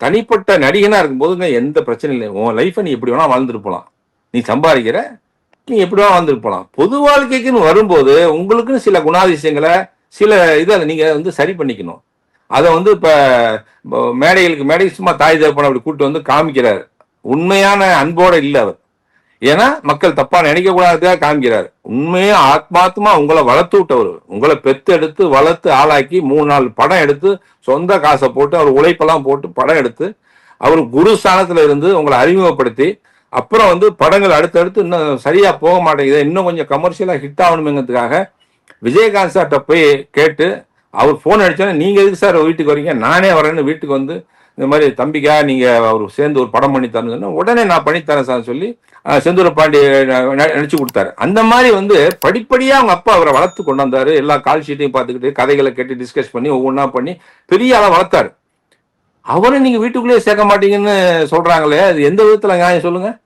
தனிப்பட்ட நடிகனாக இருக்கும்போதுங்க எந்த பிரச்சனையும் இல்லை உன் லைஃப்பை நீ எப்படி வேணால் வாழ்ந்துட்டு போகலாம் நீ சம்பாதிக்கிற நீ எப்படி வேணால் வாழ்ந்துட்டு பொது வாழ்க்கைக்குன்னு வரும்போது உங்களுக்குன்னு சில குணாதிசயங்களை சில இதை நீங்கள் வந்து சரி பண்ணிக்கணும். அதை வந்து இப்போ மேடைகளுக்கு மேடை சும்மா தாய் தகப்பனை அப்படி கூப்பிட்டு வந்து காமிக்கிறார். உண்மையான அன்போட இல்லை அவர். ஏன்னா மக்கள் தப்பா நினைக்க கூடாதுக்காக காமிக்கிறார். உண்மையா ஆத்மாத்மா உங்களை வளர்த்து விட்டவர். உங்களை பெத்து எடுத்து வளர்த்து ஆளாக்கி மூணு நாள் படம் எடுத்து சொந்த காசை போட்டு அவர் உழைப்பெல்லாம் போட்டு படம் எடுத்து அவர் குரு ஸ்தானத்துல இருந்து உங்களை அறிமுகப்படுத்தி அப்புறம் வந்து படங்கள் அடுத்தடுத்து இன்னும் சரியா போக மாட்டேங்குது. இன்னும் கொஞ்சம் கமர்ஷியலா ஹிட் ஆகணுங்கிறதுக்காக விஜயகாந்த் சார்கிட்ட போய் கேட்டு அவர் ஃபோன் அடித்தோன்னே நீங்கள் எதுக்கு சார் வீட்டுக்கு வரீங்க? நானே வரேன்னு வீட்டுக்கு வந்து இந்த மாதிரி தம்பிக்கா நீங்கள் அவர் சேர்ந்து ஒரு படம் பண்ணி தரணும்னா உடனே நான் பண்ணித்தரேன் சார் சொல்லி செந்தூர பாண்டி ந- கொடுத்தாரு. அந்த மாதிரி வந்து படிப்படியாக அவங்க அப்பா அவரை வளர்த்து கொண்டு வந்தார். எல்லா கால் ஷீட்டையும் பார்த்துக்கிட்டு கதைகளை கேட்டு டிஸ்கஸ் பண்ணி ஒவ்வொன்றா பண்ணி பெரிய ஆளாக வளர்த்தாரு. அவரை நீங்கள் வீட்டுக்குள்ளேயே சேர்க்க மாட்டீங்கன்னு சொல்கிறாங்களே அது எந்த விதத்தில் நியாயம் சொல்லுங்கள்